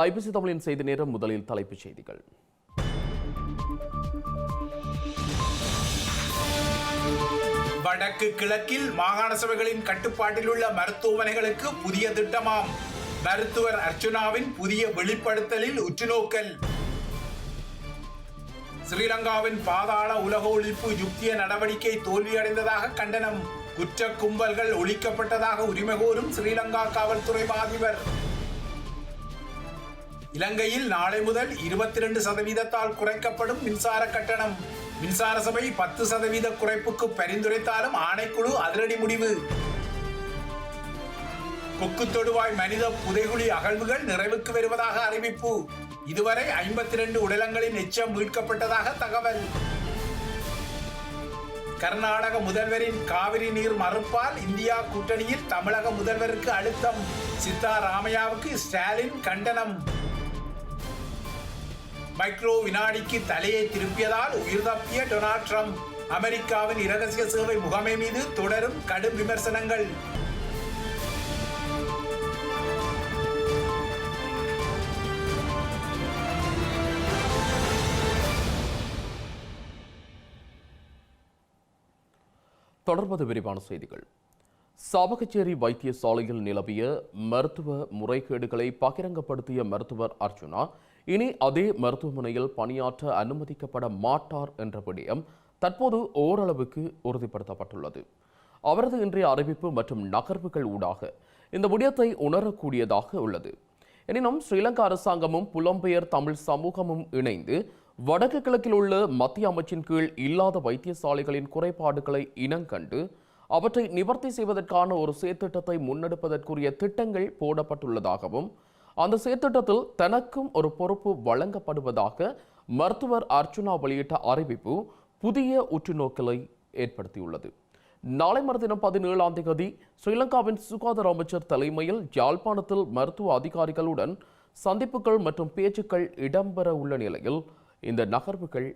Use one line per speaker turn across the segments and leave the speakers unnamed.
இது ஐபிசி தமிழின் செய்தி நேரம் முதலில் தலைப்புச் செய்திகள்.
வடக்கு கிழக்கில் மாகாண சபைகளின் கட்டுப்பாட்டில் உள்ள மருத்துவமனைகளுக்கு புதிய திட்டமாம். மருத்துவர் அர்ச்சுனாவின் புதிய வெளிப்படுத்தலில் உற்றுநோக்கல். ஸ்ரீலங்காவின் பாதாள உலக ஒழிப்பு யுக்திய நடவடிக்கை தோல்வியடைந்ததாக கண்டனம். குற்ற கும்பல்கள் ஒழிக்கப்பட்டதாக உரிமை கோரும் ஸ்ரீலங்கா காவல்துறை அதிபர் இலங்கையில் நாளை முதல் இருபத்தி ரெண்டு சதவீதத்தால் குறைக்கப்படும் மின்சார கட்டணம். மின்சார சபை பத்து சதவீத குறைப்புக்கு பரிந்துரைத்தாலும் ஆணைக்குழு அதிரடி முடிவு. கொக்கு தொடுவாய் மனித புதைகுழி அகழ்வுகள் நிறைவுக்கு வருவதாக அறிவிப்பு. இதுவரை ஐம்பத்தி ரெண்டு உடலங்களின் எச்சம் மீட்கப்பட்டதாக தகவல். கர்நாடக முதல்வரின் காவிரி நீர் மறுப்பால் இந்தியா கூட்டணியில் தமிழக முதல்வருக்கு அழுத்தம். சித்தாராமையாவுக்கு ஸ்டாலின் கண்டனம். மைக்ரோ வினாடிக்கு தலையை திருப்பியதால் உயிர் தப்பிய டொனால்ட் ட்ரம்ப். அமெரிக்காவின் இரகசிய சேவை முகமை மீது தொடரும் கடும் விமர்சனங்கள்.
தொடர்பது விரிவான செய்திகள். சாவகச்சேரி வைத்தியசாலையில் நிலவிய மருத்துவ முறைகேடுகளை பகிரங்கப்படுத்திய மருத்துவர் அர்ஜுனா இனி அதே மருத்துவமனையில் பணியாற்ற அனுமதிக்கப்பட மாட்டார் என்ற விடயம் தற்போது ஓரளவுக்கு உறுதிப்படுத்தப்பட்டுள்ளது. அவரது இன்றைய அறிவிப்பு மற்றும் நகர்வுகள் ஊடாக இந்த விடயத்தை உணரக்கூடியதாக உள்ளது. எனினும் ஸ்ரீலங்கா அரசாங்கமும் புலம்பெயர் தமிழ் சமூகமும் இணைந்து வடக்கு கிழக்கில் உள்ள மத்திய அமைச்சின் கீழ் இல்லாத வைத்தியசாலைகளின் குறைபாடுகளை இனங்கண்டு அவற்றை நிவர்த்தி செய்வதற்கான ஒரு செயற்திட்டத்தை முன்னெடுப்பதற்குரிய திட்டங்கள் போடப்பட்டுள்ளதாகவும் அந்த செயற்திட்டத்தில் தனக்கும் ஒரு பொறுப்பு வழங்கப்படுவதாக மருத்துவர் அர்ச்சுனா வெளியிட்ட அறிவிப்பு புதிய உற்றுநோக்கலை ஏற்படுத்தியுள்ளது. நாளை மறுதினம் பதினேழாம் தேதி ஸ்ரீலங்காவின் சுகாதார அமைச்சர் தலைமையில் யாழ்ப்பாணத்தில் மருத்துவ அதிகாரிகளுடன் சந்திப்புகள் மற்றும் பேச்சுக்கள் இடம்பெற உள்ள நிலையில் இந்த நகர்வுகள்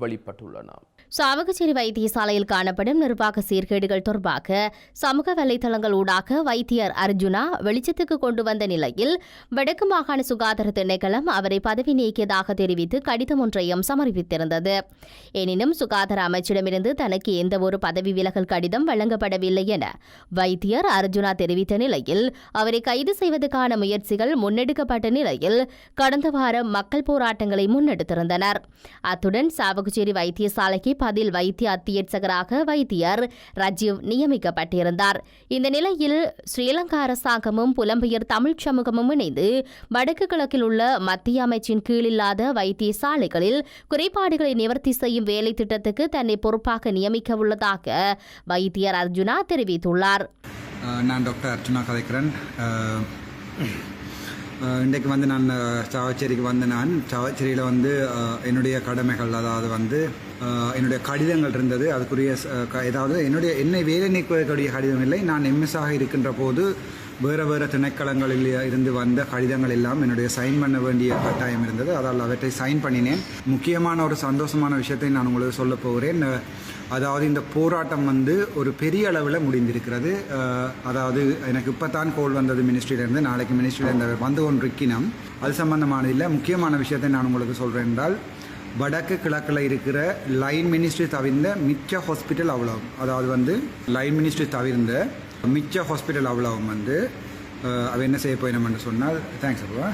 வெளிப்பட்டுள்ளன.
சாவகச்சேரி வைத்தியசாலையில் காணப்படும் நிர்வாக சீர்கேடுகள் தொடர்பாக சமூக வலைதளங்கள் ஊடாக வைத்தியர் அர்ஜுனா வெளிச்சத்துக்கு கொண்டு வந்த நிலையில் வடக்கு மாகாண சுகாதார திணைக்களம் அவரை பதவி நீக்கியதாக தெரிவித்து கடிதம் ஒன்றையும் சமர்ப்பித்திருந்தது. எனினும் சுகாதார அமைச்சிடமிருந்து தனக்கு எந்த ஒரு பதவி விலகல் கடிதம் வழங்கப்படவில்லை என வைத்தியர் அர்ஜுனா தெரிவித்த நிலையில் அவரை கைது செய்வதற்கான முயற்சிகள் முன்னெடுக்கப்பட்ட நிலையில் கடந்த வாரம் மக்கள் போராட்டங்களை முன்னெடுத்திருந்தனர். அத்துடன் சாவகச்சேரி வைத்தியசாலைக்கு பதில் வைத்திய அத்தியட்சகராக வைத்தியர் ரஜீவ் நியமிக்கப்பட்டிருந்தார். இந்த நிலையில் ஸ்ரீலங்கா அரசாங்கமும் புலம்பெயர் தமிழ்ச் சமூகமும் இணைந்து வடக்கு கிழக்கில் உள்ள மத்திய அமைச்சின் கீழில்லாத வைத்தியசாலைகளில் குறைபாடுகளை நிவர்த்தி செய்யும் வேலை திட்டத்துக்கு தன்னை பொறுப்பாக நியமிக்க உள்ளதாக வைத்தியர் அர்ஜுனா தெரிவித்துள்ளார்.
நான் டாக்டர் அர்ச்சுனா கதைக்கிறேன் இன்றைக்கு வந்து நான் சாவச்சேரிக்கு வந்து நான் சாவச்சேரியில் வந்து என்னுடைய கடமைகள் அதாவது வந்து என்னுடைய கடிதங்கள் இருந்தது. அதுக்குரிய க- ஏதாவது என்னுடைய என்னை வேலை நீக்குவதற்குரிய கடிதம் இல்லை. நான் எம்எஸ்ஆக இருக்கின்ற போது வேறு வேறு திணைக்களங்களில் இருந்து வந்த கடிதங்கள் எல்லாம் என்னுடைய சைன் பண்ண வேண்டிய கட்டாயம் இருந்தது. அதால் அவற்றை சைன் பண்ணினேன். முக்கியமான ஒரு சந்தோஷமான விஷயத்தை நான் உங்களுக்கு சொல்ல போகிறேன். அதாவது இந்த போராட்டம் வந்து ஒரு பெரிய அளவில் முடிந்திருக்கிறது. அதாவது எனக்கு இப்போ தான் கோல் வந்தது மினிஸ்ட்ரியிலேருந்து நாளைக்கு மினிஸ்ட்ரியிலேருந்து வந்து கொண்டிருக்கினோம் அது சம்பந்தமான இல்லை. முக்கியமான விஷயத்தை நான் உங்களுக்கு சொல்கிறேன் என்றால் வடக்கு கிழக்கில் இருக்கிற லைன் மினிஸ்ட்ரி தவிர்ந்த மிச்ச ஹாஸ்பிட்டல் அவ்வளவும் அதாவது வந்து லைன் மினிஸ்ட்ரி தவிர்ந்த மிச்ச ஹாஸ்பிட்டல் அவ்வளவும் வந்து அவ என்ன செய்ய போயினோம்னு சொன்னால் தேங்க்ஸ் அப்பா.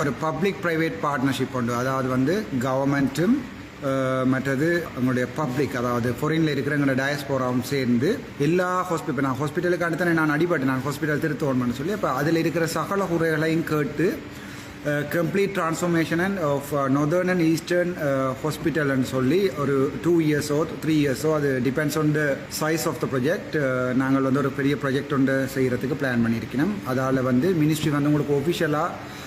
ஒரு பப்ளிக் ப்ரைவேட் பார்ட்னர்ஷிப் உண்டு. அதாவது வந்து கவர்மெண்ட்டும் மற்றது அவங்களுடைய பப்ளிக் அதாவது ஃபாரினில் இருக்கிறவங்களோட டயஸ்போராவும் சேர்ந்து எல்லா ஹாஸ்பிட்டல் நான் ஹாஸ்பிட்டலுக்கு அடுத்தானே நான் அடிபட்டு நான் ஹாஸ்பிட்டல் திருத்துவோம்னு சொல்லி அப்போ அதில் இருக்கிற சகல குறைகளையும் கேட்டு complete transformation and of northern and eastern ஹாஸ்பிட்டல்னு சொல்லி ஒரு டூ இயர்ஸோ த்ரீ இயர்ஸோ அது depends on the size of the project நாங்கள் வந்து ஒரு பெரிய ப்ரொஜெக்ட் ஒன்று செய்கிறதுக்கு பிளான் பண்ணியிருக்கணும் அதால் வந்து மினிஸ்ட்ரி வந்து உங்களுக்கு ஒஃபிஷியலாக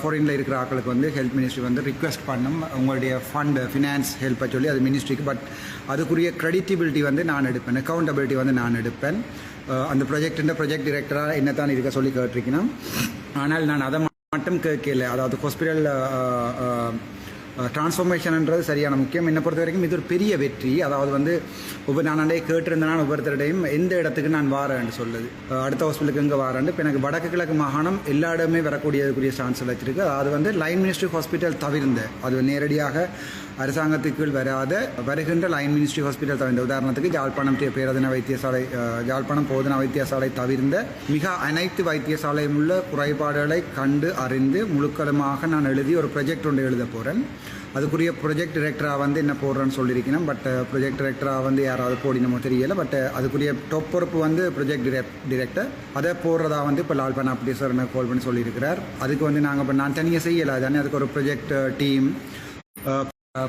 ஃபாரினில் இருக்கிற ஆக்களுக்கு வந்து ஹெல்த் மினிஸ்ட்ரி வந்து ரிக்வெஸ்ட் பண்ணும். உங்களுடைய ஃபண்ட் ஃபினான்ஸ் ஹெல்ப்பை சொல்லி அது மினிஸ்ட்ரிக்கு பட் அதுக்குரிய க்ரெடிட்டிபிலிட்டி வந்து நான் எடுப்பேன். அக்கௌண்டபிலிட்டி வந்து நான் எடுப்பேன். அந்த ப்ரொஜெக்ட் ப்ரொஜெக்ட் டிரெக்டராக என்ன தான் இருக்க சொல்லி கேட்டிருக்கணும். ஆனால் நான் அதை மட்டும் கேட்கல. அதாவது ஹாஸ்பிட்டல் டிரான்ஸ்ஃபர்மேஷன்ன்றது சரியான முக்கியம். என்னை பொறுத்த வரைக்கும் இது ஒரு பெரிய வெற்றி. அதாவது வந்து ஒவ்வொரு நானே கேட்டிருந்தேன் நான் ஒவ்வொருத்தருடையும் எந்த இடத்துக்கு நான் வாரேன்னு சொல்லுது. அடுத்த ஹாஸ்பிட்டலுக்கு இங்கே வாரேன்னு இப்போ எனக்கு வடக்கு கிழக்கு மாகாணம் எல்லா இடமே வரக்கூடியதுக்குரிய சான்ஸ் வச்சிருக்கு. அது வந்து லைன் மினிஸ்ட்ரி ஹாஸ்பிட்டல் தவிர்ந்த அது நேரடியாக அரசாங்கத்துக்குள் வராத வருகின்ற லைன் மினிஸ்ட்ரி ஹாஸ்பிட்டல் தவிர உதாரணத்துக்கு ஜாழ்ப்பாணம் பேரதன வைத்தியசாலை ஜாழ்ப்பாணம் போதனா வைத்தியசாலை தவிர்ந்த மிக அனைத்து வைத்தியசாலையும் உள்ள குறைபாடுகளை கண்டு அறிந்து முழுக்கலமாக நான் எழுதி ஒரு ப்ரொஜெக்ட் ஒன்று எழுத போகிறேன் அதுக்குரிய ப்ரொஜெக்ட் டிரெக்டராக வந்து என்ன போடுறேன்னு சொல்லியிருக்கேன் பட் ப்ரொஜெக்ட் டிரெக்டராக வந்து யாராவது போடினமோ தெரியலை பட் அதுக்குரிய டொப் பொறுப்பு வந்து ப்ரொஜெக்ட் டிரெக்டர் அதை போடுறதா வந்து இப்போ லால்பான் அப்படி சார் என்ன கால் பண்ணி சொல்லியிருக்கிறார் அதுக்கு வந்து நாங்கள் இப்போ நான் தனியாக செய்யலை தானே அதுக்கு ஒரு project team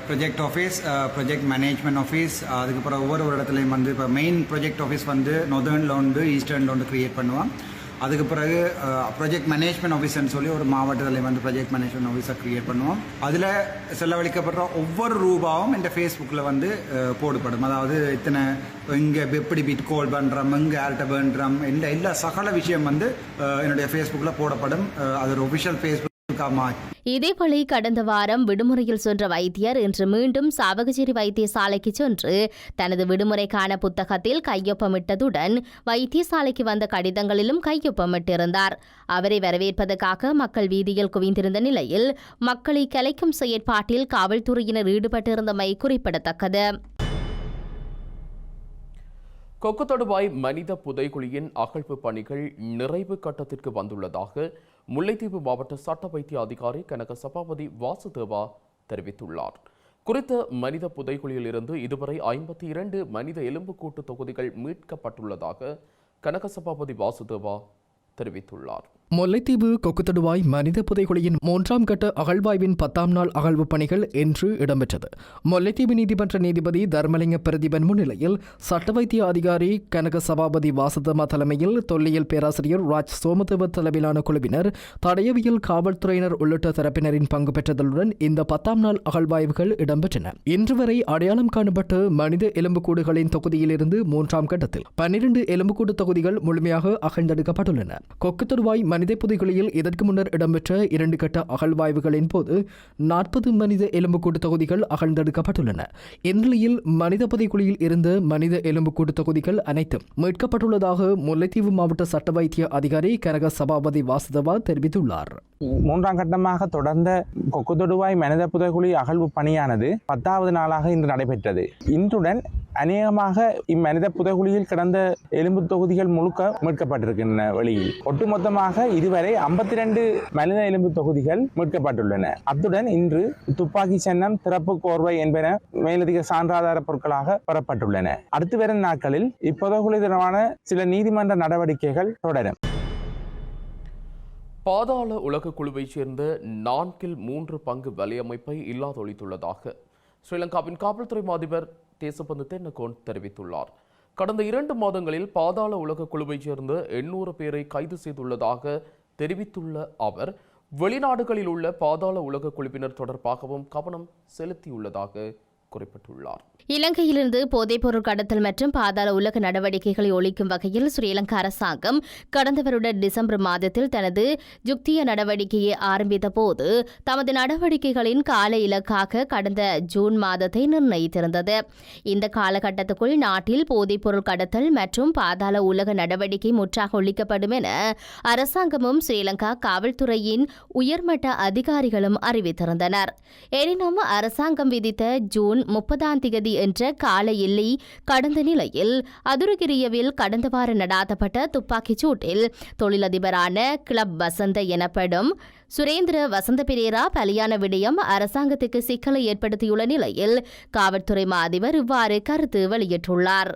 project office project management office அதுக்கப்புறம் ஒவ்வொரு ஒரு இடத்துலையும் வந்து இப்போ மெயின் ப்ரொஜெக்ட் ஆஃபீஸ் வந்து நொதர்னில் உண்டு ஈஸ்டர்னில் உண்டு க்ரியேட் பண்ணுவோம். அதுக்கு பிறகு ப்ரொஜெக்ட் மேனேஜ்மெண்ட் ஆஃபீஸ்னு சொல்லி ஒரு மாவட்டத்தில் வந்து ப்ரொஜெக்ட் மேனேஜ்மெண்ட் ஆஃபீஸை க்ரியேட் பண்ணுவோம். அதில் செலவழிக்கப்படுற ஒவ்வொரு ரூபாவும் இந்த ஃபேஸ்புக்கில் வந்து uh, போடுபடும். போடப்படும் அதாவது இத்தனை இங்கே எப்படி பிட் கோல் பண்ணுறோம் இங்கே யார்கிட்ட பண்ணுறோம் இந்த எல்லா சகல விஷயம் வந்து uh, என்னுடைய ஃபேஸ்புக்கில் போடப்படும். Uh, அது ஒரு ஒஃபிஷியல் ஃபேஸ்புக் மாற்றி
இதேபோல கடந்த வாரம் விடுமுறையில் சென்ற வைத்தியர் இன்று மீண்டும் சாவகச்சேரி வைத்தியசாலைக்கு சென்று தனது விடுமுறைக்கான புத்தகத்தில் கையொப்பமிட்டதுடன் வைத்தியசாலைக்கு வந்த கடிதங்களிலும் கையொப்பமிட்டிருந்தார். அவரை வரவேற்பதற்காக மக்கள் வீதியில் குவிந்திருந்த நிலையில் மக்களை கலைக்கும் செயற்பாட்டில் காவல்துறையினர் ஈடுபட்டிருந்தமை குறிப்பிடத்தக்கது.
கொக்குத்தொடுவாய் மனித புதைகுழியின் அகழ்வு பணிகள் நிறைவு கட்டத்திற்கு வந்துள்ளதாக முல்லைத்தீவு மாவட்ட சட்ட வைத்திய அதிகாரி கனக சபாபதி வாசுதேவா தெரிவித்துள்ளார். குறித்த மனித புதைகுழியில் இருந்து இதுவரை ஐம்பத்தி இரண்டு மனித எலும்புக்கூட்டு தொகுதிகள் மீட்கப்பட்டுள்ளதாக கனக சபாபதி வாசுதேவா தெரிவித்துள்ளார்.
முல்லைத்தீவு கொக்குத்தடுவாய் மனித புதைகுழியின் மூன்றாம் கட்ட அகழ்வாய்வின் பத்தாம் நாள் அகழ்வு பணிகள் இன்று இடம்பெற்றது. முல்லைத்தீவு நீதிமன்ற நீதிபதி தர்மலிங்க பிரதிபன் முன்னிலையில் சட்ட வைத்திய அதிகாரி கனக சபாபதி வாசுதமா தலைமையில் தொல்லியல் பேராசிரியர் ராஜ் சோமதேவ தலைமையிலான குழுவினர் தடயவியல் காவல்துறையினர் உள்ளிட்ட தரப்பினரின் பங்கு பெற்றதுடன் இந்த பத்தாம் நாள் அகழ்வாய்வுகள் இடம்பெற்றன. இன்று வரை அடையாளம் காணப்பட்ட மனித எலும்புக்கூடுகளின் தொகுதியிலிருந்து மூன்றாம் கட்டத்தில் பன்னிரண்டு எலும்புக்கூடு தொகுதிகள் முழுமையாக அகழ்ந்தெடுக்கப்பட்டுள்ளன. கொக்குத்தடுவாய் மனித புதைகுழியில் இதற்கு முன்னர் இடம்பெற்ற இரண்டு கட்ட அகழ்வாய்வுகளின் போது நாற்பது மனித எலும்புக்கூட்டு தொகுதிகள் அகழ்ந்தெடுக்கப்பட்டுள்ளன. இந்நிலையில் மனித புதைகுழியில் இருந்த மனித எலும்புக்கூட்டு தொகுதிகள் அனைத்தும் மீட்கப்பட்டுள்ளதாக முல்லைத்தீவு மாவட்ட சட்ட வைத்திய அதிகாரி கனக சபாபதி வாசுதவா தெரிவித்துள்ளார்.
மூன்றாம் கட்டமாக தொடர்ந்த கொக்குதொடுவாய் மனித புதைகுழி அகழ்வு பணியானது பத்தாவது நாளாக இன்று நடைபெற்றது. இன்றுடன் அநேகமாக இம்மனித புதைகுழியில் கிடந்த எலும்பு தொகுதிகள் முழுக்க மீட்கப்பட்டிருக்கின்றன வெளியில். ஒட்டுமொத்தமாக இதுவரை ஐம்பத்தி ரெண்டு மனித எலும்பு தொகுதிகள் மீட்கப்பட்டுள்ளன. அத்துடன் இன்று துப்பாக்கி சன்னம் திறப்பு கோர்வை என்பன மேலதிக சான்றாதார பொருட்களாக பெறப்பட்டுள்ளன. அடுத்து வரும் நாட்களில் இப்புதைகுழி தொடர்பான சில நீதிமன்ற நடவடிக்கைகள் தொடரும்.
பாதாள உலக குழுவைச் சேர்ந்த நான்கில் மூன்று பங்கு வலையமைப்பை இல்லாதொழித்துள்ளதாக ஸ்ரீலங்காவின் காவல்துறை அதிபர் தேசபந்து தென்னகோன் தெரிவித்துள்ளார். கடந்த இரண்டு மாதங்களில் பாதாள உலக குழுவைச் சேர்ந்த எண்ணூறு பேரை கைது செய்துள்ளதாக தெரிவித்துள்ள அவர் வெளிநாடுகளில் உள்ள பாதாள உலக குழுவினர் தொடர்பாகவும் கவனம் செலுத்தியுள்ளதாக குறிப்பிட்டுள்ளார்.
இலங்கையிலிருந்து போதைப்பொருள் கடத்தல் மற்றும் பாதாள உலக நடவடிக்கைகளை ஒழிக்கும் வகையில் ஸ்ரீலங்கா அரசாங்கம் கடந்த வருட டிசம்பர் மாதத்தில் தனது ஜுக்திய நடவடிக்கையை ஆரம்பித்த போது தமது நடவடிக்கைகளின் கால இலக்காக கடந்த ஜூன் மாதத்தை நிர்ணயித்திருந்தது. இந்த காலகட்டத்துக்குள் நாட்டில் போதைப்பொருள் கடத்தல் மற்றும் பாதாள உலக நடவடிக்கை முற்றாக ஒழிக்கப்படும் என அரசாங்கமும் ஸ்ரீலங்கா காவல்துறையின் உயர்மட்ட அதிகாரிகளும் அறிவித்திருந்தனர். எனினும் அரசாங்கம் விதித்த ஜூன் முப்பதாம் திகதி என்ற கால எல்லை கடந்த நிலையில் அதுருகிரியவில் கடந்த வாரம் நடாத்தப்பட்ட துப்பாக்கிச் சூட்டில் தொழிலதிபரான கிளப் வசந்த எனப்படும் சுரேந்திர வசந்த பெரேரா பலியான விடயம் அரசாங்கத்துக்கு சிக்கலை ஏற்படுத்தியுள்ள நிலையில் காவல்துறை மா அதிபர் இவ்வாறு கருத்து வெளியிட்டுள்ளார்.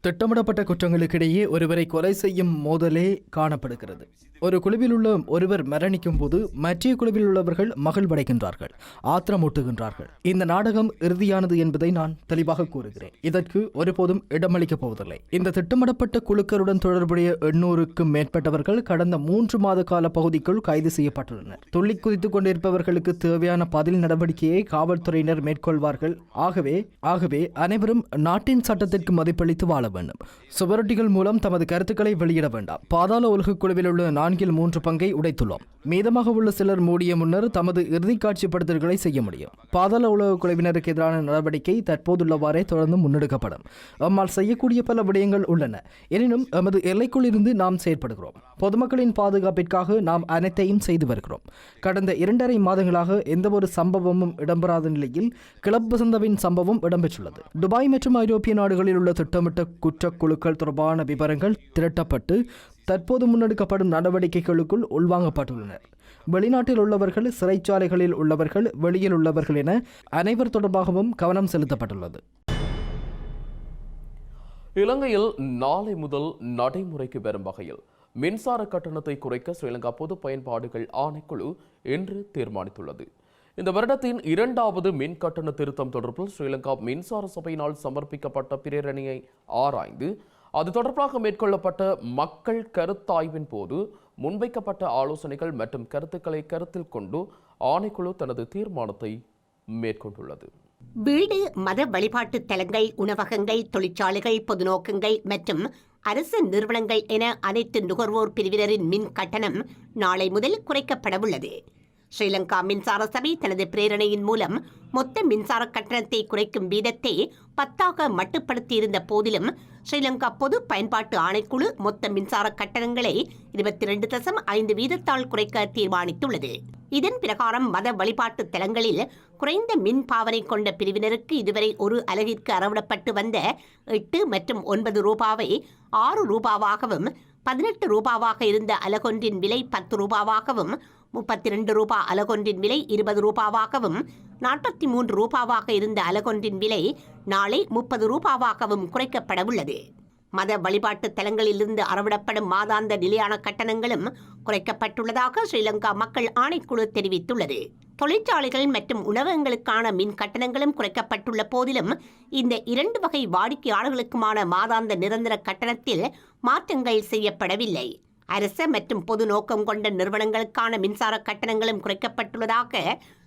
திட்டமிடப்பட்ட குற்றங்களுக்கிடையே ஒருவரை கொலை செய்யும் மோதலே காணப்படுகிறது. ஒரு குழுவில் உள்ள ஒருவர் மரணிக்கும் போது மற்ற குழுவில் உள்ளவர்கள் மகிழ்வடைகின்றார்கள் ஆத்திரமூட்டுகின்றார்கள். இந்த நாடகம் இறுதியானது என்பதை நான் தெளிவாக கூறுகிறேன். இதற்கு ஒருபோதும் இடமளிக்கப் போவதில்லை. இந்த திட்டமிடப்பட்ட குழுக்களுடன் தொடர்புடைய எண்ணூறுக்கும் மேற்பட்டவர்கள் கடந்த மூன்று மாத கால பகுதிக்குள் கைது செய்ய செய்யப்பட்டுள்ளனர். துள்ளி குதித்துக் கொண்டிருப்பவர்களுக்கு தேவையான பதில் நடவடிக்கையை காவல்துறையினர் மேற்கொள்வார்கள். ஆகவே ஆகவே அனைவரும் நாட்டின் சட்டத்திற்கு மதிப்பளித்து வாழ வேண்டும். சுவரொட்டிகள் மூலம் தமது கருத்துக்களை வெளியிட வேண்டாம். பாதாள உலக குழுவில் உள்ள நான்கில் மூன்று பங்கை உடைத்துள்ளோம். மீதமாக உள்ள சிலர் மூடிய முன்னர் தமது இறுதி காட்சிப்படுத்தல்களை செய்ய முடியும். பாதாள உலக குழுவினருக்கு எதிரான நடவடிக்கை தற்போதுள்ளவாறே தொடர்ந்து முன்னெடுக்கப்படும். நம்மால் செய்யக்கூடிய பல விடயங்கள் உள்ளன. எனினும் எமது எல்லைக்குள் இருந்து நாம் செயற்படுகிறோம். பொதுமக்களின் பாதுகாப்பிற்காக நாம் அனைத்தையும் செய்து வருகிறோம். கடந்த இரண்டரை மாதங்களாக எந்தவொரு சம்பவமும் இடம்பெறாத நிலையில் கிளப் வசந்தவின் சம்பவம் இடம்பெற்றுள்ளது. துபாய் மற்றும் ஐரோப்பிய நாடுகளில் உள்ள திட்டமிட்ட குற்றக் குழுக்கள் தொடர்பான விவரங்கள் திரட்டப்பட்டு தற்போது முன்னெடுக்கப்படும் நடவடிக்கைகளுக்குள் உள்வாங்கப்பட்டுள்ளனர். வெளிநாட்டில் உள்ளவர்கள் சிறைச்சாலைகளில் உள்ளவர்கள் வெளியில் உள்ளவர்கள் என அனைவர் தொடர்பாகவும் கவனம் செலுத்தப்பட்டுள்ளது.
இலங்கையில் நாளை முதல் நடைமுறைக்கு வரும் வகையில் மின்சார கட்டணத்தை குறைக்க ஸ்ரீலங்கா பொது பயன்பாடுகள் ஆணைக்குழு இன்று தீர்மானித்துள்ளது. இந்த வருடத்தின் இரண்டாவது மின் கட்டண திருத்தம் தொடர்பில் ஸ்ரீலங்கா மின்சார சபையினால் சமர்ப்பிக்கப்பட்ட பிரேரணையை ஆராய்ந்து அது தொடர்பாக மேற்கொள்ளப்பட்ட மக்கள் கருத்தாய்வின் போது முன்வைக்கப்பட்ட ஆலோசனைகள் மற்றும் கருத்துக்களை கருத்தில் கொண்டு ஆணைக்குழு தனது தீர்மானத்தை மேற்கொண்டுள்ளது.
வீடு மத வழிபாட்டு தலங்கள் உணவகங்கள் தொழிற்சாலைகள் பொது நோக்கங்கள் மற்றும் அரசு நிறுவனங்கள் என அனைத்து நுகர்வோர் பிரிவினரின் மின் கட்டணம் நாளை முதல் குறைக்கப்படவுள்ளது. ஸ்ரீலங்கா மின்சார சபை தனது பிரேரணையின் மூலம் மொத்த மின்சார கட்டணத்தை குறைக்கும் வீதத்தை பத்தாக மட்டுப்படுத்தியிருந்த போதிலும் ஸ்ரீலங்கா பொது பயன்பாட்டு ஆணைக்குழு மொத்த மின்சார கட்டணங்களை இருபத்தி ரெண்டு தசம் ஐந்து வீதத்தால் குறைக்க தீர்மானித்துள்ளது. இதன் பிரகாரம் மத வழிபாட்டு தலங்களில் குறைந்த மின் பாவனை கொண்ட பிரிவினருக்கு இதுவரை ஒரு அலகிற்கு அறவிடப்பட்டு வந்த எட்டு மற்றும் ஒன்பது ரூபாவை ஆறு ரூபாவாகவும் பதினெட்டு ரூபாவாக இருந்த அலகொன்றின் விலை பத்து ரூபாவாகவும் முப்பத்தி ரெண்டு ரூபா அலகொன்றின் விலை இருபது ரூபாவாகவும் நாற்பத்தி மூன்று ரூபாவாக இருந்த அலகொன்றின் விலை நாளை முப்பது ரூபாவாகவும் குறைக்கப்படவுள்ளது. மத வழிபாட்டு தலங்களிலிருந்து அறவிடப்படும் மாதாந்த நிலையான கட்டணங்களும் குறைக்கப்பட்டுள்ளதாக ஸ்ரீலங்கா மக்கள் ஆணைக்குழு தெரிவித்துள்ளது. தொழிற்சாலைகள் மற்றும் உணவகங்களுக்கான மின் கட்டணங்களும் குறைக்கப்பட்டுள்ள போதிலும் இந்த இரண்டு வகை வாடிக்கையாளர்களுக்குமான மாதாந்த நிரந்தர கட்டணத்தில் மாற்றங்கள் செய்யப்படவில்லை. அரச மற்றும் பொது நோக்கம் கொண்ட நிறுவனங்களுக்கான மின்சார கட்டணங்களும் குறைக்கப்பட்டுள்ளதாக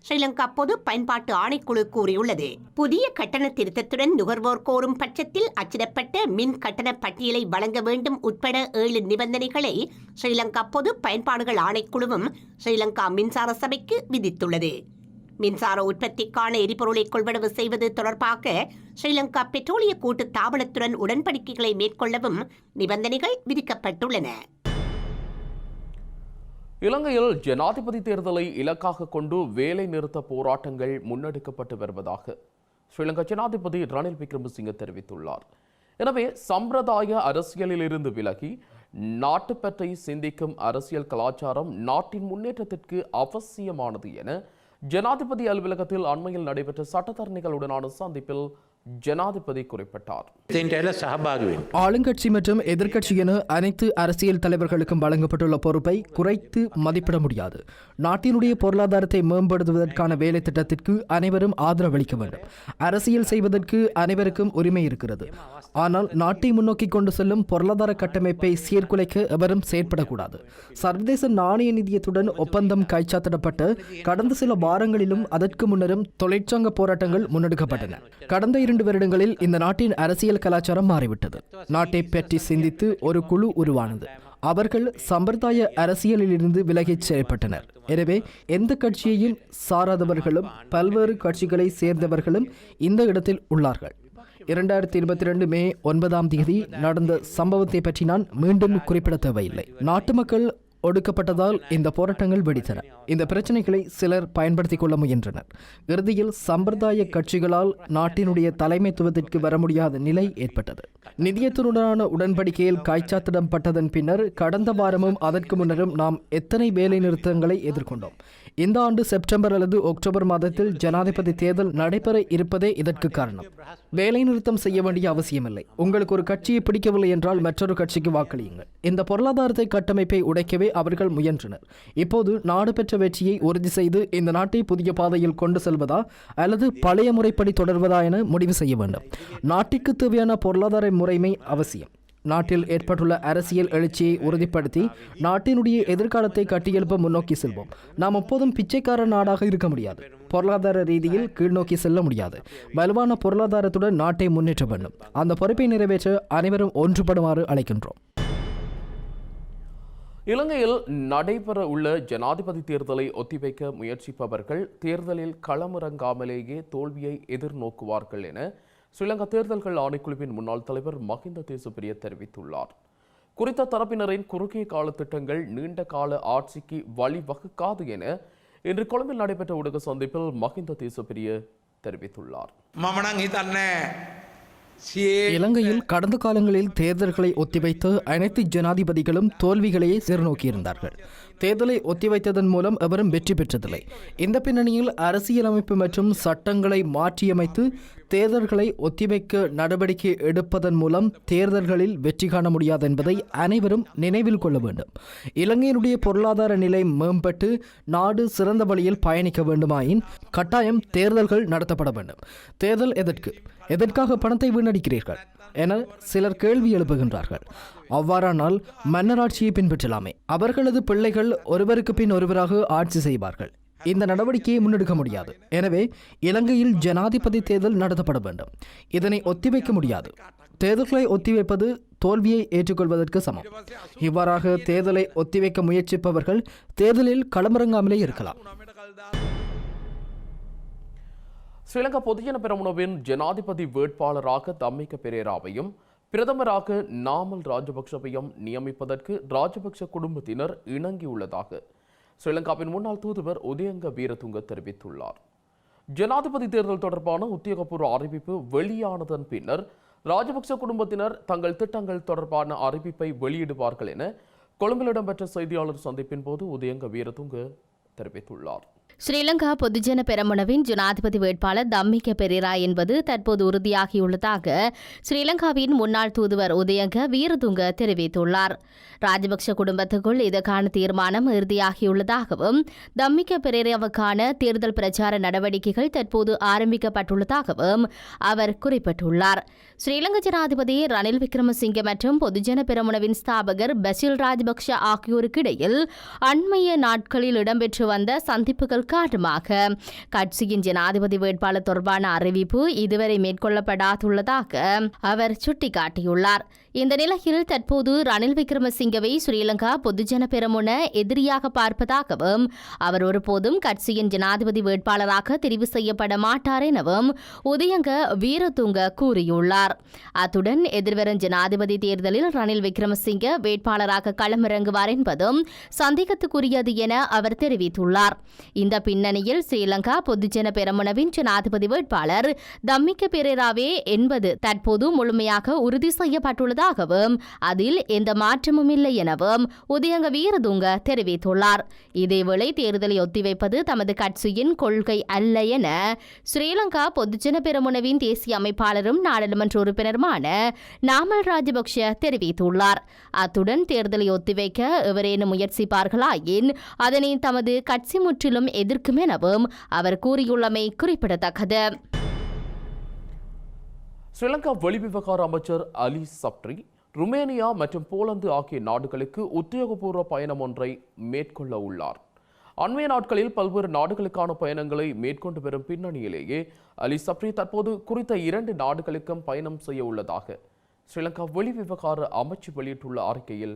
ஸ்ரீலங்கா பொது பயன்பாட்டு ஆணைக்குழு கூறியுள்ளது. புதிய கட்டண திருத்தத்துடன் நுகர்வோர் கோரும் பட்சத்தில் அச்சிடப்பட்ட மின் கட்டண பட்டியலை வழங்க வேண்டும் உட்பட ஏழு நிபந்தனைகளை ஸ்ரீலங்கா பொது பயன்பாடுகள் ஆணைக்குழுவும் ஸ்ரீலங்கா மின்சார சபைக்கு விதித்துள்ளது. மின்சார உற்பத்திக்கான எரிபொருளை கொள்வனவு செய்வது தொடர்பாக ஸ்ரீலங்கா பெட்ரோலிய கூட்டு தாபனத்துடன் உடன்படிக்கைகளை மேற்கொள்ளவும் நிபந்தனைகள் விதிக்கப்பட்டுள்ளன.
இலங்கையில் ஜனாதிபதி தேர்தலை இலக்காக கொண்டு வேலை நிறுத்த போராட்டங்கள் முன்னெடுக்கப்பட்டு வருவதாக ஸ்ரீலங்கா ஜனாதிபதி ரணில் விக்ரமசிங்க தெரிவித்துள்ளார். எனவே சம்பிரதாய அரசியலிலிருந்து விலகி நாட்டுப்பற்றை சிந்திக்கும் அரசியல் கலாச்சாரம் நாட்டின் முன்னேற்றத்திற்கு அவசியமானது என ஜனாதிபதி அலுவலகத்தில் அண்மையில் நடைபெற்ற சட்டத்தரணிகளுடனான சந்திப்பில் ஜனாதிபதி குறிப்பிட்டார்.
ஆளுங்கட்சி மற்றும் எதிர்கட்சி என அனைத்து அரசியல் தலைவர்களுக்கும் வழங்கப்பட்டுள்ள பொறுப்பை குறைத்து மதிப்பிட முடியாது. நாட்டினுடைய பொருளாதாரத்தை மேம்படுத்துவதற்கான வேலை திட்டத்திற்கு அனைவரும் ஆதரவளிக்க வேண்டும். அரசியல் செய்வதற்கு அனைவருக்கும் உரிமை இருக்கிறது. ஆனால் நாட்டை முன்னோக்கி கொண்டு செல்லும் பொருளாதார கட்டமைப்பை சீர்குலைக்க எவரும் செயற்படக்கூடாது. சர்வதேச நாணய நிதியத்துடன் ஒப்பந்தம் கைச்சாத்திடப்பட்ட கடந்த சில வாரங்களிலும் அதற்கு முன்னரும் தொழிற்சங்க போராட்டங்கள் முன்னெடுக்கப்பட்டன. கடந்த இரண்டு வருடங்களில் இந்த நாட்டின் அரசியல் கலாச்சாரம் மாறிவிட்டது. நாட்டை பற்றி சிந்தித்து ஒரு குழு உருவானது. அவர்கள் சம்பிரதாய அரசியலிலிருந்து விலகிச் செயல்பட்டனர். எனவே எந்த கட்சியையும் சாராதவர்களும் பல்வேறு கட்சிகளை சேர்ந்தவர்களும் இந்த இடத்தில் உள்ளார்கள். இரண்டாயிரத்தி இருபத்தி ரெண்டு மே ஒன்பதாம் தேதி நடந்த சம்பவத்தை பற்றி நான் மீண்டும் குறிப்பிட தேவையில்லை. நாட்டு மக்கள் ஒடுக்கப்பட்டதால் இந்த போராட்டங்கள் வெடித்தன. இந்த பிரச்சனைகளை சிலர் பயன்படுத்திக் கொள்ள முயன்றனர். இறுதியில் சம்பிரதாய கட்சிகளால் நாட்டினுடைய தலைமைத்துவத்திற்கு வர முடியாத நிலை ஏற்பட்டது. நிதியத்துடனான உடன்படிக்கையில் காய்ச்சாத்திடப்பட்டதன் பின்னர் கடந்த வாரமும் அதற்கு முன்னரும் நாம் எத்தனை வேலை நிறுத்தங்களை எதிர்கொண்டோம்? இந்த ஆண்டு செப்டம்பர் அல்லது அக்டோபர் மாதத்தில் ஜனாதிபதி தேர்தல் நடைபெற இருப்பதே இதற்கு காரணம். வேலை நிறுத்தம் செய்ய வேண்டிய அவசியமில்லை. உங்களுக்கு ஒரு கட்சியை பிடிக்கவில்லை என்றால் மற்றொரு கட்சிக்கு வாக்களியுங்கள். இந்த பொருளாதாரத்தை கட்டமைப்பை உடைக்கவே அவர்கள் முயன்றனர். இப்போது நாடு பெற்ற வெற்றியை உறுதி செய்து இந்த நாட்டை புதிய பாதையில் கொண்டு செல்வதா அல்லது பழைய முறைப்படி தொடர்வதா என முடிவு செய்ய வேண்டும். நாட்டிற்கு தேவையான பொருளாதார முறைமை அவசியம். நாட்டில் ஏற்பட்டுள்ள அரசியல் எழுச்சியை உறுதிப்படுத்தி நாட்டினுடைய எதிர்காலத்தை கட்டியெழுப்ப முன்னோக்கி செல்வோம். நாம் எப்போதும் பிச்சைக்கார நாடாக இருக்க முடியாது. பொருளாதார ரீதியில் கீழ்நோக்கி செல்ல முடியாது. வலுவான பொருளாதாரத்துடன் நாட்டை முன்னேற்ற வேண்டும். அந்த பொறுப்பை நிறைவேற்ற அனைவரும் ஒன்றுபடுமாறு அழைக்கின்றோம்.
இலங்கையில் நடைபெற உள்ள ஜனாதிபதி தேர்தலை ஒத்திவைக்க முயற்சிப்பவர்கள் தேர்தலில் களமிறங்காமலேயே தோல்வியை எதிர்நோக்குவார்கள் என ஸ்ரீலங்கா தேர்தல்கள் ஆணைக்குழுவின் முன்னாள் தலைவர் மகிந்த தேசப்பிரிய தெரிவித்துள்ளார். குறித்த தரப்பினரின் குறுகிய கால திட்டங்கள் நீண்ட கால ஆட்சிக்கு வழிவகுக்காது என இன்று கொழும்பில் நடைபெற்ற ஊடக சந்திப்பில் மஹிந்த தேசப்பிரிய தெரிவித்துள்ளார்.
இலங்கையில் கடந்த காலங்களில் தேர்தல்களை ஒத்திவைத்து அனைத்து ஜனாதிபதிகளும் தோல்விகளையே எதிர்நோக்கியிருந்தார்கள் தேர்தலை ஒத்திவைத்ததன் மூலம் எவரும் வெற்றி பெற்றதில்லை. இந்த பின்னணியில் அரசியலமைப்பு மற்றும் சட்டங்களை மாற்றியமைத்து தேர்தல்களை ஒத்திவைக்க நடவடிக்கை எடுப்பதன் மூலம் தேர்தல்களில் வெற்றி காண முடியாது என்பதை அனைவரும் நினைவில் கொள்ள வேண்டும். இலங்கையினுடைய பொருளாதார நிலை மேம்பட்டு நாடு சிறந்த வழியில் பயணிக்க வேண்டுமாயின் கட்டாயம் தேர்தல்கள் நடத்தப்பட வேண்டும். தேர்தல் எதற்கு? எதற்காக பணத்தை வீணடிக்கிறீர்கள்? என சிலர் கேள்வி எழுப்புகின்றார்கள். அவ்வாறானால் மன்னராட்சியை பின்பற்றலாமே. அவர்களது பிள்ளைகள் ஒருவருக்கு பின் ஒருவராக ஆட்சி செய்வார்கள். இந்த நடவடிக்கையை முன்னெடுக்க முடியாது. எனவே இலங்கையில் ஜனாதிபதி தேர்தல் நடத்தப்பட வேண்டும். இதனை ஒத்திவைக்க முடியாது. தேர்தல்களை ஒத்திவைப்பது தோல்வியை ஏற்றுக்கொள்வதற்கு சமம். இவ்வாறாக தேர்தலை ஒத்திவைக்க முயற்சிப்பவர்கள் தேர்தலில் களமிறங்காமலே இருக்கலாம்.
ஸ்ரீலங்கா பொதுஜன பெரமுனவின் ஜனாதிபதி வேட்பாளராக தம்மிக்க பெரேராவையும் பிரதமராக நாமல் ராஜபக்சவையும் நியமிப்பதற்கு ராஜபக்ச குடும்பத்தினர் இணங்கியுள்ளதாக ஸ்ரீலங்காவின் முன்னாள் தூதுவர் உதயங்க வீரதுங்க தெரிவித்துள்ளார் ஜனாதிபதி தேர்தல் தொடர்பான உத்தியோகபூர்வ அறிவிப்பு வெளியானதன் பின்னர் ராஜபக்ச குடும்பத்தினர் தங்கள் திட்டங்கள் தொடர்பான அறிவிப்பை வெளியிடுவார்கள் என கொழும்பில் இடம்பெற்ற செய்தியாளர் சந்திப்பின் போது உதயங்க வீரதுங்க தெரிவித்துள்ளார்
ஸ்ரீலங்கா பொதுஜன பெரமுனவின் ஜனாதிபதி வேட்பாளர் தம்மிக்க பெரிரா என்பது தற்போது உறுதியாகியுள்ளதாக ஸ்ரீலங்காவின் முன்னாள் தூதுவர் உதயங்க வீரதுங்க தெரிவித்துள்ளார். ராஜபக்ஷ குடும்பத்துக்குள் இதற்கான தீர்மானம் இறுதியாகியுள்ளதாகவும் தம்மிக்க பெரேராவுக்கான தேர்தல் பிரச்சார நடவடிக்கைகள் தற்போது ஆரம்பிக்கப்பட்டுள்ளதாகவும் அவர் குறிப்பிட்டுள்ளார். ஸ்ரீலங்கா ஜனாதிபதி ரணில் விக்ரமசிங்கே மற்றும் பொதுஜன பெரமுனவின் ஸ்தாபகர் பசில் ராஜபக்ஷ ஆகியோருக்கிடையில் அண்மைய நாட்களில் இடம்பெற்று வந்த சந்திப்புகள் காரணமாக கட்சியின் ஜனாதிபதி வேட்பாளர் தொடர்பான அறிவிப்பு இதுவரை மேற்கொள்ளப்படாதுள்ளதாக அவர் சுட்டிக்காட்டியுள்ளார். இந்த நிலையில் தற்போது ரணில் விக்ரமசிங்கவை ஸ்ரீலங்கா பொதுஜன பெரமுன எதிரியாக பார்ப்பதாகவும் அவர் ஒருபோதும் கட்சியின் ஜனாதிபதி வேட்பாளராக தெரிவு செய்யப்பட மாட்டார் எனவும் உதயங்க வீரதுங்க கூறியுள்ளார். அத்துடன் எதிர்வரும் ஜனாதிபதி தேர்தலில் ரணில் விக்ரமசிங்க வேட்பாளராக களமிறங்குவார் என்பதும் சந்தேகத்துக்குரியது என அவர் தெரிவித்துள்ளார். இந்த பின்னணியில் ஸ்ரீலங்கா பொதுஜன பெரமுனவின் ஜனாதிபதி வேட்பாளர் தம்மிக்க பெரேராவே என்பது தற்போது முழுமையாக உறுதி செய்யப்பட்டுள்ளதாகவும் அதில் எந்த மாற்றமும் இல்லை எனவும் உதயங்க வீரதுங்க தெரிவித்துள்ளார். இதேவேளை தேர்தலை ஒத்திவைப்பது தமது கட்சியின் கொள்கை அல்ல என ஸ்ரீலங்கா பொதுஜன பெருமுனவின் தேசிய அமைப்பாளரும் நாடாளுமன்ற உறுப்பினருமான நாமல் ராஜபக்ஷ தெரிவித்துள்ளார். அத்துடன் தேர்தலை ஒத்திவைக்க எவரேனும் முயற்சிப்பார்களாயின் அதனை தமது கட்சி முற்றிலும் எதிர்க்கும் எனவும் அவர் கூறியுள்ளமை குறிப்பிடத்தக்கது.
ஸ்ரீலங்கா வெளிவிவகார அமைச்சர் அலி சப்ட்ரி ருமேனியா மற்றும் போலந்து ஆகிய நாடுகளுக்கு உத்தியோகபூர்வ பயணம் ஒன்றை மேற்கொள்ள உள்ளார். அண்மைய நாட்களில் பல்வேறு நாடுகளுக்கான பயணங்களை மேற்கொண்டு வரும் பின்னணியிலேயே அலி சப்ரி தற்போது குறித்த இரண்டு நாடுகளுக்கும் பயணம் செய்ய உள்ளதாக ஸ்ரீலங்கா வெளிவிவகார அமைச்சு வெளியிட்டுள்ள அறிக்கையில்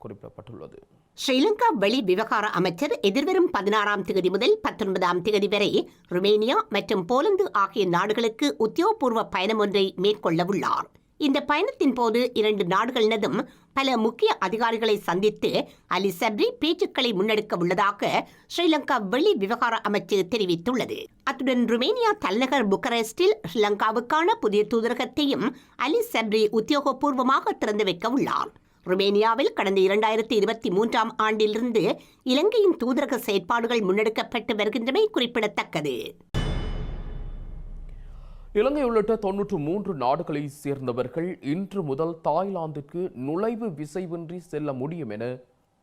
குறிப்பிடப்பட்டுள்ளது.
ஸ்ரீலங்கா வெளி விவகார அமைச்சர் எதிர்வரும் பதினாறாம் தேதி முதல் பத்தொன்பதாம் தேதி வரை ருமேனியா மற்றும் போலந்து ஆகிய நாடுகளுக்கு உத்தியோகபூர்வ பயணம் ஒன்றை மேற்கொள்ளவுள்ளார். இந்த பயணத்தின் போது இரண்டு நாடுகளினதும் பல முக்கிய அதிகாரிகளை சந்தித்து அலி சப்ரி பேச்சுக்களை முன்னெடுக்க உள்ளதாக ஸ்ரீலங்கா வெளி விவகார அமைச்சு தெரிவித்துள்ளது. அத்துடன் ருமேனியா தலைநகர் புக்கரெஸ்டில் ஸ்ரீலங்காவுக்கான புதிய தூதரகத்தையும் அலி சப்ரி உத்தியோகபூர்வமாக திறந்து வைக்க உள்ளார். ருமேனியாவில் கடந்த இரண்டாயிரத்தி இருபத்தி மூன்றாம் ஆண்டிலிருந்து இலங்கையின் தூதரக செயற்பாடுகள் முன்னெடுக்கப்பட்டு வருகின்றமை குறிப்பிடத்தக்கது.
இலங்கை உள்ளிட்ட தொன்னூற்று மூன்று நாடுகளை சேர்ந்தவர்கள் இன்று முதல் தாய்லாந்திற்கு நுழைவு விசைவின்றி செல்ல முடியும் என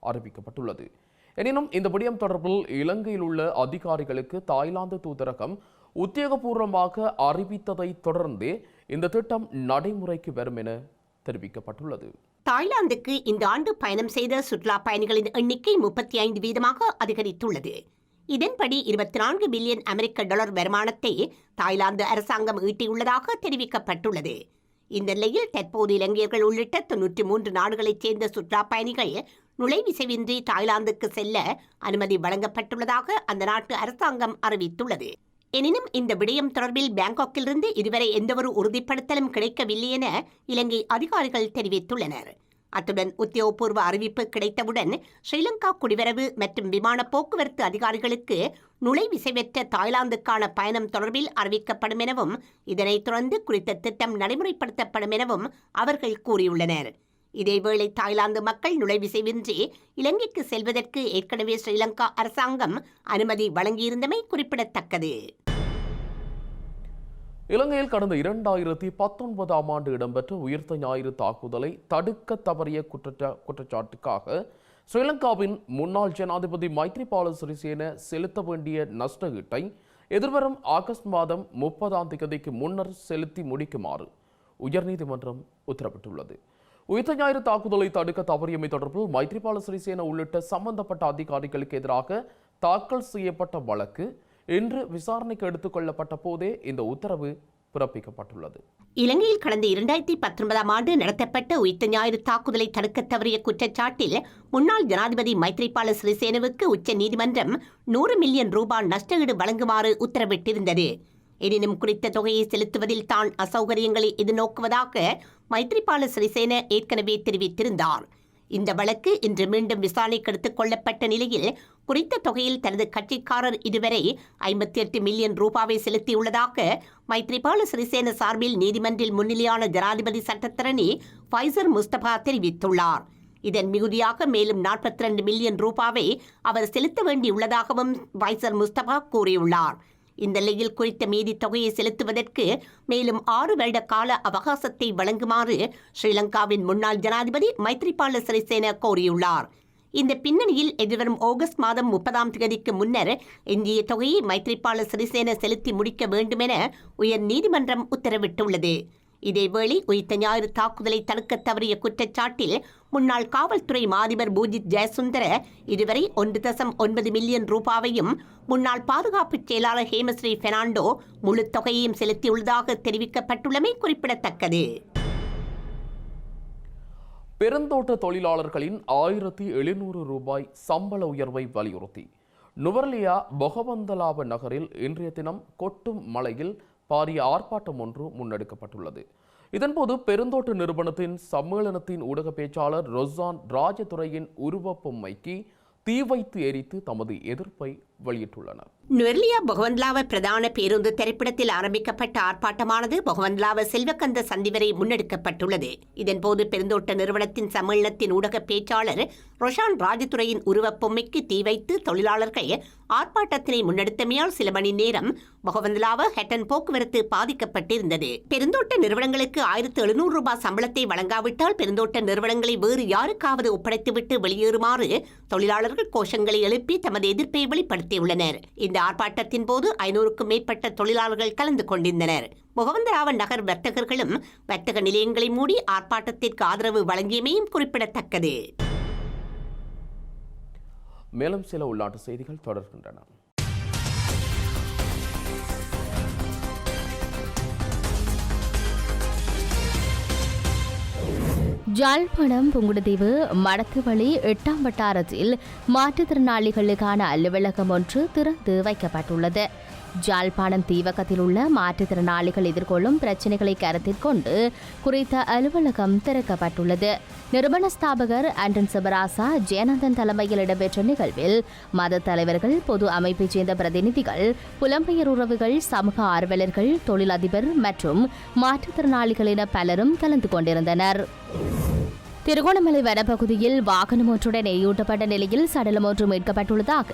அறிவிக்கப்பட்டுள்ளது. எனினும் இந்த விடயம் தொடர்பில் இலங்கையில் உள்ள அதிகாரிகளுக்கு தாய்லாந்து தூதரகம் உத்தியோகபூர்வமாக அறிவித்ததை தொடர்ந்தே இந்த திட்டம் நடைமுறைக்கு வரும் என தெரிவிக்கப்பட்டுள்ளது.
தாய்லாந்துக்கு இந்த ஆண்டு பயணம் செய்த சுற்றுலா பயணிகளின் எண்ணிக்கை முப்பத்தி ஐந்து வீதமாக அதிகரித்துள்ளது. இதன்படி இருபத்தி நான்கு பில்லியன் அமெரிக்க டாலர் வருமானத்தை தாய்லாந்து அரசாங்கம் ஈட்டியுள்ளதாக தெரிவிக்கப்பட்டுள்ளது. இந்த நிலையில் தற்போது இலங்கையர்கள் உள்ளிட்ட தொன்னூற்றி மூன்று நாடுகளைச் சேர்ந்த சுற்றுலா பயணிகள் நுழைவிசைவின்றி தாய்லாந்துக்கு செல்ல அனுமதி வழங்கப்பட்டுள்ளதாக அந்த நாட்டு அரசாங்கம் அறிவித்துள்ளது. எனினும் இந்த விடயம் தொடர்பில் பாங்காக்கிலிருந்து இதுவரை எந்தவொரு உறுதிப்படுத்தலும் கிடைக்கவில்லை என இலங்கை அதிகாரிகள் தெரிவித்துள்ளனர். அத்துடன் உத்தியோகபூர்வ அறிவிப்பு கிடைத்தவுடன் ஸ்ரீலங்கா குடிவரவு மற்றும் விமான போக்குவரத்து அதிகாரிகளுக்கு நுழைவிசைவற்ற தாய்லாந்துக்கான பயணம் தொடர்பில் அறிவிக்கப்படும் எனவும் இதனைத் தொடர்ந்து குறித்த திட்டம் நடைமுறைப்படுத்தப்படும் எனவும் அவர்கள் கூறியுள்ளனர். இதேவேளை தாய்லாந்து மக்கள் நுழைவிசைவின்றி இலங்கைக்கு செல்வதற்கு ஏற்கனவே ஸ்ரீலங்கா அரசாங்கம் அனுமதி வழங்கியிருந்தமை குறிப்பிடத்தக்கது.
இலங்கையில் கடந்த இரண்டாயிரத்தி பத்தொன்பதாம் ஆண்டு இடம்பெற்ற உயிர்த்த ஞாயிறு தாக்குதலை தடுக்க தவறிய குற்றச்சா குற்றச்சாட்டுக்காக ஸ்ரீலங்காவின் முன்னாள் ஜனாதிபதி மைத்ரிபால சிறிசேன செலுத்த வேண்டிய நஷ்டஈட்டை எதிர்வரும் ஆகஸ்ட் மாதம் முப்பதாம் தேதிக்கு முன்னர் செலுத்தி முடிக்குமாறு உயர்நீதிமன்றம் உத்தரவிட்டுள்ளது. உயிர்த்த ஞாயிறு தாக்குதலை தடுக்க தவறியமை தொடர்பில் மைத்ரிபால சிறிசேன உள்ளிட்ட சம்பந்தப்பட்ட அதிகாரிகளுக்கு எதிராக தாக்கல் செய்யப்பட்ட வழக்கு இன்று விசாரணைக்கு எடுத்துக் கொள்ளப்பட்ட போதே இந்த உத்தரவு பிறப்பிக்கப்பட்டுள்ளது.
இலங்கையில் கடந்த இரண்டாயிரத்தி பத்தொன்பதாம் ஆண்டு நடத்தப்பட்ட உயிர்த்த ஞாயிறு தாக்குதலை தடுக்க தவறிய குற்றச்சாட்டில் முன்னாள் ஜனாதிபதி மைத்ரிபால சிறிசேனவுக்கு உச்ச நீதிமன்றம் நூறு மில்லியன் ரூபாய் நஷ்டஈடு வழங்குமாறு உத்தரவிட்டிருந்தது. எனினும் குறித்த தொகையை செலுத்துவதில் தான் அசௌகரியங்களை எதிர்நோக்குவதாக மைத்ரிபால சிறிசேன ஏற்கனவே தெரிவித்திருந்தார். இந்த வழக்கு இன்று மீண்டும் விசாரணைக்கு எடுத்துக் கொள்ளப்பட்ட நிலையில் குறித்த தொகையில் தனது கட்சிக்காரர் இதுவரை ஐம்பத்தி எட்டு மில்லியன் ரூபாவை செலுத்தியுள்ளதாக மைத்ரிபால சிறிசேன சார்பில் நீதிமன்றில் முன்னிலையான ஜனாதிபதி சட்டத்தரணி ஃபைசர் முஸ்தபா தெரிவித்துள்ளார். இதன் மிகுதியாக மேலும் நாற்பத்தி ரெண்டு மில்லியன் ரூபாவை அவர் செலுத்த வேண்டியுள்ளதாகவும் வைசர் முஸ்தபா கூறியுள்ளார். இந்த நிலையில் குறித்த மீதி தொகையை செலுத்துவதற்கு மேலும் ஆறு வருட கால அவகாசத்தை வழங்குமாறு ஸ்ரீலங்காவின் முன்னாள் ஜனாதிபதி மைத்ரிபால சிறிசேன கோரியுள்ளார். இந்த பின்னணியில் எதிர்வரும் ஆகஸ்ட் மாதம் முப்பதாம் தேதிக்கு முன்னர் எஞ்சிய தொகையை மைத்ரிபால சிறிசேன செலுத்தி முடிக்க வேண்டுமென உயர் நீதிமன்றம் உத்தரவிட்டுள்ளது. இதேவேளை உயிர்த்த ஞாயிறு தாக்குதலை தடுக்க தவறிய குற்றச்சாட்டில் முன்னாள் காவல்துறை மாதிபர் பூஜித் ஜெயசுந்தர இதுவரை ஒன்று தசம் ஒன்பது மில்லியன் ரூபாவையும் முன்னாள் பாதுகாப்பு செயலாளர் ஹேமஸ்ரீ பெர்னாண்டோ முழு தொகையையும் செலுத்தியுள்ளதாக தெரிவிக்கப்பட்டுள்ளமை குறிப்பிடத்தக்கது.
பெருந்தோட்ட தொழிலாளர்களின் ஆயிரத்தி எழுநூறு ரூபாய் சம்பள உயர்வை வலியுறுத்தி நுவர்லியா பொகவந்தலாவ நகரில் இன்றைய தினம் கொட்டும் மழையில் பாரிய ஆர்ப்பாட்டம் ஒன்று முன்னெடுக்கப்பட்டுள்ளது. இதன்போது பெருந்தோட்ட நிறுவனத்தின் சம்மேளனத்தின் ஊடக பேச்சாளர் ரொசான் ராஜதுரையின் உருவப் பொம்மைக்கு தீ வைத்து எரித்து தமது எதிர்ப்பை வெளியிட்டுள்ளனர்.
நுர்லியா பகவந்த்லாவ பிரதான பேருந்து திரைப்படத்தில் ஆரம்பிக்கப்பட்ட ஆர்ப்பாட்டமானது பகவந்த்லாவ செல்வக்கந்த சந்திவரை முன்னெடுக்கப்பட்டுள்ளது. இதன்போது பெருந்தோட்ட நிறுவனத்தின் சம்மேளனத்தின் ஊடக பேச்சாளர் ரொஷான் ராஜதுரையின் உருவப் பொம்மைக்கு தீ வைத்து தொழிலாளர்கள் ஆர்ப்பாட்டத்தினை முன்னெடுத்தமையால் சில மணி நேரம் பகவந்த்லாவ ஹெட்டன் போக்குவரத்து பாதிக்கப்பட்டிருந்தது. பெருந்தோட்ட நிறுவனங்களுக்கு ஆயிரத்து எழுநூறு ரூபாய் சம்பளத்தை வழங்காவிட்டால் பெருந்தோட்ட நிறுவனங்களை வேறு யாருக்காவது ஒப்படைத்துவிட்டு வெளியேறுமாறு தொழிலாளர்கள் கோஷங்களை எழுப்பி தமது எதிர்ப்பை வெளிப்படுத்தியுள்ளனர். இந்த ஆர்ப்பாட்டத்தின் போது ஐநூறுக்கும் மேற்பட்ட தொழிலாளர்கள் கலந்து கொண்டிருந்தனர். முகவந்தராவன் நகர் வர்த்தகர்களும் வர்த்தக நிலையங்களை மூடி ஆர்ப்பாட்டத்திற்கு ஆதரவு வழங்கியமையும் குறிப்பிடத்தக்கது.
மேலும் சில உள்நாட்டு செய்திகள் தொடர்கின்றன.
ஜாழ்ப்பாணம் புங்குடுதீவு மடத்துவழி எட்டாம் வட்டாரத்தில் மாற்றுத்திறனாளிகளுக்கான அலுவலகம் ஒன்று திறந்து வைக்கப்பட்டுள்ளது. ஜாழ்ப்பாணம் தீவகத்தில் உள்ள மாற்றுத்திறனாளிகள் எதிர்கொள்ளும் பிரச்சினைகளை கருத்தில் கொண்டு குறித்த அலுவலகம் திறக்கப்பட்டுள்ளது. நிறுவன ஸ்தாபகர் ஆண்டன் சிவராசா ஜெயநந்தன் தலைமையில் இடம்பெற்ற நிகழ்வில் மத தலைவர்கள் பொது அமைப்பைச் சேர்ந்த பிரதிநிதிகள் புலம்பெயர் உறவுகள் சமூக ஆர்வலர்கள் தொழிலதிபர் மற்றும் மாற்றுத்திறனாளிகள் என பலரும் கலந்து கொண்டிருந்தனர். திருகோணமலை வனப்பகுதியில் வாகனம் ஒன்றுடன் எரியூட்டப்பட்ட நிலையில் சடலம் ஒன்று மீட்கப்பட்டுள்ளதாக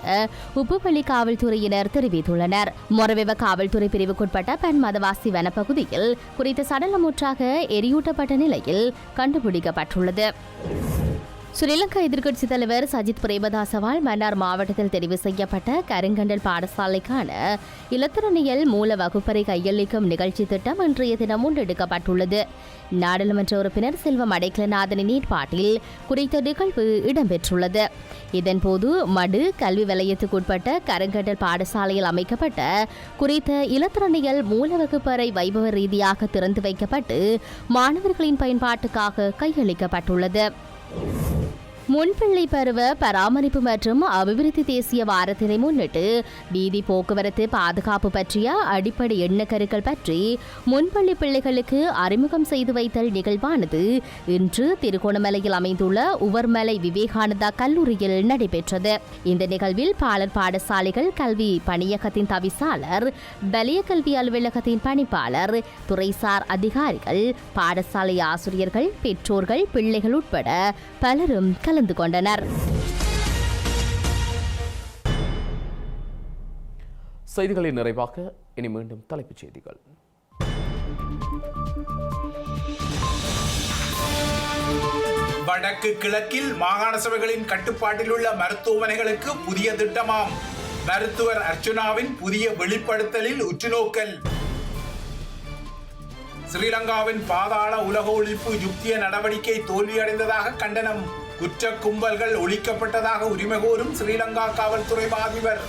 உப்புப்பள்ளி காவல்துறையினர் தெரிவித்துள்ளனர். மொரவெவ காவல்துறை பிரிவுக்குட்பட்ட பெண் மதவாசி வனப்பகுதியில் குறித்த சடலம் ஒன்றாக எரியூட்டப்பட்ட நிலையில் கண்டுபிடிக்கப்பட்டுள்ளது. ஸ்ரீலங்கா எதிர்க்கட்சி தலைவர் சஜித் பிரேமதாசவால் மன்னார் மாவட்டத்தில் தெரிவு செய்யப்பட்ட கருங்கண்டல் பாடசாலைக்கான இலத்திரனியல் மூல வகுப்பறை கையளிக்கும் நிகழ்ச்சி திட்டம் இன்றைய தினம் முன்னெடுக்கப்பட்டுள்ளது. நாடாளுமன்ற உறுப்பினர் செல்வம் அடைக்கலநாதனின் ஏற்பாட்டில் குறித்த நிகழ்வு இடம்பெற்றுள்ளது. இதன்போது மடு கல்வி வலயத்துக்குட்பட்ட கருங்கடல் பாடசாலையில் அமைக்கப்பட்ட குறித்த இலத்திரனியல் மூலவகுப்பறை வைபவ ரீதியாக திறந்து வைக்கப்பட்டு மாணவர்களின் பயன்பாட்டுக்காக கையளிக்கப்பட்டுள்ளது. முன்பிள்ளை பருவ பராமரிப்பு மற்றும் அபிவிருத்தி தேசிய வாரத்தினை முன்னிட்டு வீதி போக்குவரத்து பாதுகாப்பு பற்றிய அடிப்படை எண்ணக்கருக்கள் பற்றி முன்பள்ளி பிள்ளைகளுக்கு அறிமுகம் செய்து வைத்தல் நிகழ்வானது. இன்று திருகோணமலையில் அமைந்துள்ள உவர்மலை விவேகானந்தா கல்லூரியில் நடைபெற்றது. இந்த நிகழ்வில் பாலர் பாடசாலைகள் கல்வி பணியகத்தின் தவிசாளர் வலிய கல்வி அலுவலகத்தின் பணிப்பாளர் துறைசார் அதிகாரிகள் பாடசாலை ஆசிரியர்கள் பெற்றோர்கள் பிள்ளைகள் உட்பட பலரும் கலந்து கொண்டனர்.
செய்திகளின் நிறைவாக இனி மீண்டும் தலைப்புச் செய்திகள்.
வடக்கு கிழக்கில் மாகாண சபைகளின் கட்டுப்பாட்டில் உள்ள மருத்துவமனைகளுக்கு புதிய திட்டமாம். மருத்துவர் அர்ச்சுனாவின் புதிய வெளிப்படுத்தலில் உற்றுநோக்கல். ஸ்ரீலங்காவின் பாதாள உலக ஒழிப்பு யுக்திய நடவடிக்கை தோல்வியடைந்ததாக கண்டனம். குற்ற கும்பல்கள் ஒழிக்கப்பட்டதாக உரிமை கோரும் ஸ்ரீலங்கா காவல்துறை பாதிபர்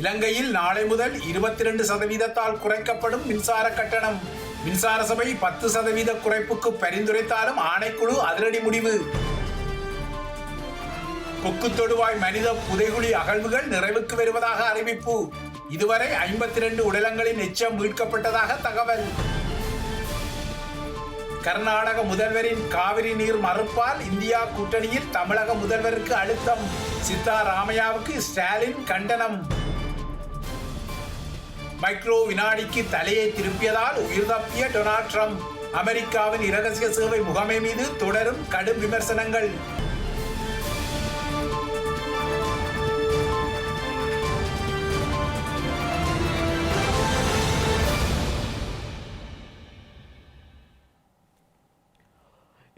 இலங்கையில் நாளை முதல் இருபத்தி ரெண்டு சதவீதத்தால் குறைக்கப்படும் மின்சார கட்டணம். மின்சார சபை பத்து சதவீத குறைப்புக்கு பரிந்துரைத்தாலும் ஆணைக்குழு அதிரடி முடிவு. கொக்கு தொடுவாய் மனித புதைகுழி அகழ்வுகள் நிறைவுக்கு வருவதாக அறிவிப்பு. இதுவரை ஐம்பத்தி ரெண்டு உடலங்களின் எச்சம் மீட்கப்பட்டதாக தகவல். கர்நாடக முதல்வரின் காவிரி நீர் மறுப்பால் இந்தியா கூட்டணியில் தமிழக முதல்வருக்கு அழுத்தம். சித்தாராமையாவுக்கு ஸ்டாலின் கண்டனம். மைக்ரோ வினாடிக்கு தலையை திருப்பியதால் உயிர் தப்பிய டொனால்ட் ட்ரம்ப். அமெரிக்காவின் இரகசிய சேவை முகமை மீது தொடரும் கடும் விமர்சனங்கள்.